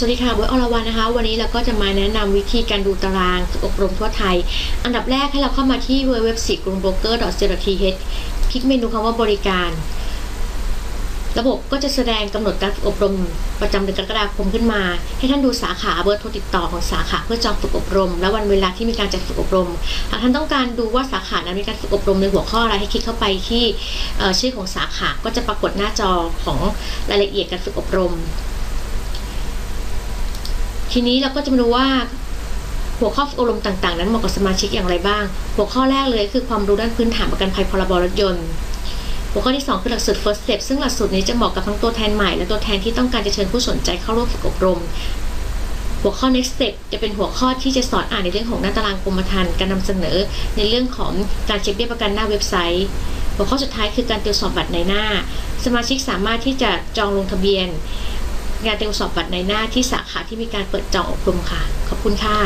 สวัสดีค่ะเบอยอรวรรณนะคะ วันนี้เราก็จะมาแนะนำวิธีการดูตารางอบรมทั่วไทย อันดับแรกให้เราเข้ามาที่ www กรุงโบรกเกอร์ co.th คลิกเมนูคำว่าบริการ ระบบก็จะแสดงกำหนดการอบรมประจำเดือนกรกฎาคมขึ้นมา ให้ท่านดูสาขาเบอร์โทรติดต่อของสาขาเพื่อจองฝึกอบรม และวันเวลาที่มีการจัดฝึกอบรม หากท่านต้องการดูว่าสาขานั้นมีการฝึกอบรมในหัวข้ออะไรให้คลิกเข้าไปที่ชื่อของสาขาก็จะปรากฏหน้าจอของรายละเอียดการฝึกอบรม ทีนี้เราก็จะมาดูว่าหัวข้ออบรมต่างๆ นั้นเหมาะกับสมาชิกอย่างไรบ้าง หัวข้อแรกเลยคือความรู้ด้านพื้นฐานประกันภัยพรบรถยนต์ หัวข้อที่ 2 คือหลักสูตร first step ซึ่งหลักสูตรนี้จะเหมาะกับทั้งตัวแทนใหม่ และตัวแทนที่ต้องการจะเชิญผู้สนใจเข้าร่วมฝึกอบรม หัวข้อ next step จะเป็นหัวข้อที่จะสอนอ่านในเรื่องของหน้าตารางกรมธรรม์การนำเสนอ ในเรื่องของการเช็คเบี้ยประกันหน้าเว็บไซต์ หัวข้อสุดท้ายคือการตรวจสอบบัตรในหน้า สมาชิกสามารถที่จะจองลงทะเบียน งานตรวจสอบบัตรในหน้าที่สาขาที่มีการเปิดจองอบรมค่ะ ขอบคุณค่ะ